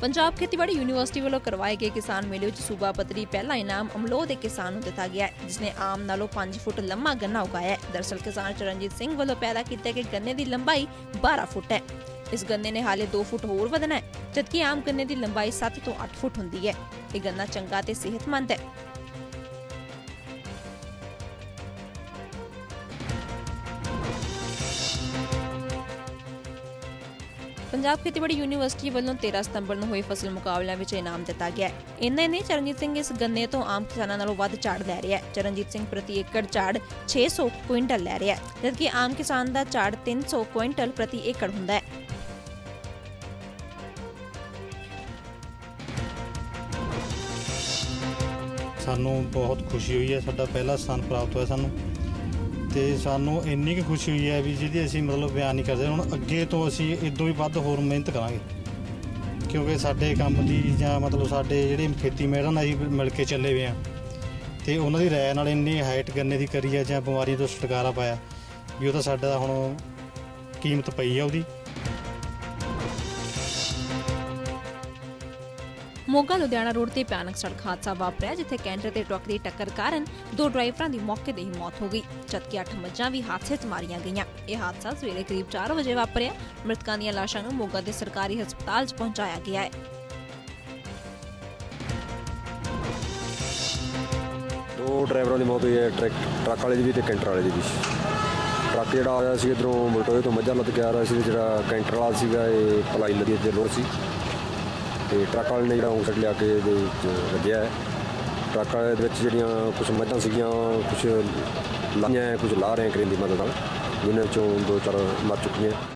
ਪੰਜਾਬ ਖੇਤੀਬਾੜੀ ਯੂਨੀਵਰਸਿਟੀ ਵੱਲੋਂ ਕਰਵਾਏ ਗਏ ਕਿਸਾਨ ਮੇਲੇ ਵਿੱਚ ਸੂਬਾ ਪੱਧਰੀ ਪਹਿਲਾ ਇਨਾਮ ਅਮਲੋਹ ਦੇ ਕਿਸਾਨ ਨੂੰ ਦਿੱਤਾ ਗਿਆ ਹੈ ਜਿਸ ਨੇ ਆਮ ਨਾਲੋਂ 5 ਫੁੱਟ ਲੰਮਾ ਗੰਨਾ ਉਗਾਇਆ ਹੈ। ਦਰਅਸਲ ਕਿਸਾਨ ਚਰਨਜੀਤ ਸਿੰਘ ਵੱਲੋਂ ਪੈਦਾ ਕੀਤੇ ਗਏ ਗੰਨੇ ਦੀ ਲੰਬਾਈ 12 ਫੁੱਟ ਹੈ। ਇਸ ਗੰਨੇ ਨੇ ਹਾਲੇ 2 ਫੁੱਟ ਹੋਰ ਵਧਣਾ ਹੈ, ਜਦਕਿ ਆਮ ਗੰਨੇ ਦੀ ਲੰਬਾਈ 7 ਤੋਂ 8 ਫੁੱਟ ਹੁੰਦੀ ਹੈ। ਇਹ ਗੰਨਾ ਚੰਗਾ ਤੇ ਸਿਹਤਮੰਦ ਹੈ। ਪੰਜਾਬ ਖੇਤੀਬਾੜੀ ਯੂਨੀਵਰਸਿਟੀ ਵੱਲੋਂ 13 ਸਤੰਬਰ ਨੂੰ ਹੋਏ ਫਸਲ ਮੁਕਾਬਲਿਆਂ ਵਿੱਚ ਇਨਾਮ ਦਿੱਤਾ ਗਿਆ ਹੈ। ਇੰਨੇ ਨੇ ਚਰਨਜੀਤ ਸਿੰਘ ਇਸ ਗੰਨੇ ਤੋਂ ਆਮ ਕਿਸਾਨਾਂ ਨਾਲੋਂ ਵੱਧ ਝਾੜ ਲੈ ਰਿਹਾ ਹੈ। ਚਰਨਜੀਤ ਸਿੰਘ ਪ੍ਰਤੀ ਏਕੜ ਝਾੜ 600 ਕੁਇੰਟਲ ਲੈ ਰਿਹਾ ਹੈ, ਜਦਕਿ ਆਮ ਕਿਸਾਨ ਦਾ ਝਾੜ 300 ਕੁਇੰਟਲ ਪ੍ਰਤੀ ਏਕੜ ਹੁੰਦਾ ਹੈ। ਸਾਨੂੰ ਬਹੁਤ ਖੁਸ਼ੀ ਹੋਈ ਹੈ, ਸਾਡਾ ਪਹਿਲਾ ਸਥਾਨ ਪ੍ਰਾਪਤ ਹੋਇਆ ਸਾਨੂੰ। ਤੇ ਸਾਨੂੰ ਇੰਨੀ ਕੁ ਖੁਸ਼ੀ ਹੋਈ ਹੈ ਵੀ ਜਿਹਦੀ ਅਸੀਂ ਮਤਲਬ ਬਿਆਨ ਨਹੀਂ ਕਰਦੇ। ਹੁਣ ਅੱਗੇ ਤੋਂ ਅਸੀਂ ਇਦੋਂ ਵੀ ਵੱਧ ਹੋਰ ਮਿਹਨਤ ਕਰਾਂਗੇ। ਕਿਉਂਕਿ ਸਾਡੇ ਕੰਮ ਦੀ ਜਾਂ ਮਤਲਬ ਸਾਡੇ ਜਿਹੜੇ ਖੇਤੀ ਮਹਿਰਾਂ ਨਾਲ ਅਸੀਂ ਮਿਲ ਕੇ ਚੱਲੇ ਹੋਏ ਆ। ਤੇ ਉਹਨਾਂ ਦੀ ਰਾਏ ਨਾਲ ਇੰਨੀ ਹਾਈਟ ਗੰਨੇ ਦੀ ਕਰੀ ਹੈ ਜਾਂ ਬਿਮਾਰੀਆਂ ਤੋਂ ਛੁਟਕਾਰਾ ਪਾਇਆ, ਵੀ ਉਹ ਤਾਂ ਸਾਡਾ ਹੁਣ ਕੀਮਤ ਪਈ ਆ ਉਹਦੀ। ਮੋਗਾ ਲੁਧਿਆਣਾ ਰੋਡ ਤੇ ਭਿਆਨਕ ਸੜਕ ਹਾਦਸਾ ਵਾਪਰਿਆ, ਜਿੱਥੇ ਕੈਂਟਰ ਤੇ ਟਰੱਕ ਦੀ ਟੱਕਰ ਕਾਰਨ ਦੋ ਡਰਾਈਵਰਾਂ ਦੀ ਮੌਕੇ ਤੇ ਹੀ ਮੌਤ ਹੋ ਗਈ। ਜਦਕਿ 8 ਮੱਝਾਂ ਵੀ ਹਾਦਸੇ 'ਚ ਮਾਰੀਆਂ ਗਈਆਂ। ਇਹ ਹਾਦਸਾ ਸਵੇਰੇ ਕਰੀਬ 4 ਵਜੇ ਵਾਪਰਿਆ। ਮ੍ਰਿਤਕਾਂ ਦੀਆਂ ਲਾਸ਼ਾਂ ਨੂੰ ਮੋਗਾ ਦੇ ਸਰਕਾਰੀ ਹਸਪਤਾਲ 'ਚ ਪਹੁੰਚਾਇਆ ਗਿਆ ਹੈ। ਦੋ ਡਰਾਈਵਰਾਂ ਦੀ ਮੌਤ ਹੋਈ ਹੈ ਟਰੱਕ ਟਰੱਕ ਵਾਲੇ ਦੀ ਵੀ ਤੇ ਕੈਂਟਰ ਵਾਲੇ ਦੀ ਵੀ। ਟਰੱਕ ਜਿਹੜਾ ਆਇਆ ਸੀ, ਇਧਰੋਂ ਮਲਟੋਏ ਤੋਂ ਮੱਝਾਂ ਲੱਦ ਕੇ ਆ ਰਿਹਾ ਸੀ ਤੇ ਜਿਹੜਾ ਕੈਂਟਰ ਵਾਲਾ ਸੀਗਾ, ਇਹ ਪਲਾਈ ਨਦੀ ਦੇ ਲੋੜ ਸੀ। ਤੇ ਟਰੱਕ ਵਾਲੇ ਨੇ ਜਿਹੜਾ ਉਂਗਟ ਲਿਆ ਕੇ ਇਹਦੇ ਵਿੱਚ ਵੱਜਿਆ ਹੈ। ਟਰੱਕ ਵਾਲੇ ਦੇ ਵਿੱਚ ਜਿਹੜੀਆਂ ਕੁਝ ਮੱਝਾਂ ਸੀਗੀਆਂ ਕੁਝ ਲਾਈਆਂ ਕੁਝ ਲਾ ਰਹੇ ਕਰੀਮ ਦੀ ਮਦਦ ਨਾਲ ਜਿਹਨਾਂ ਵਿੱਚੋਂ ਦੋ ਚਾਰ ਮਰ ਚੁੱਕੀਆਂ।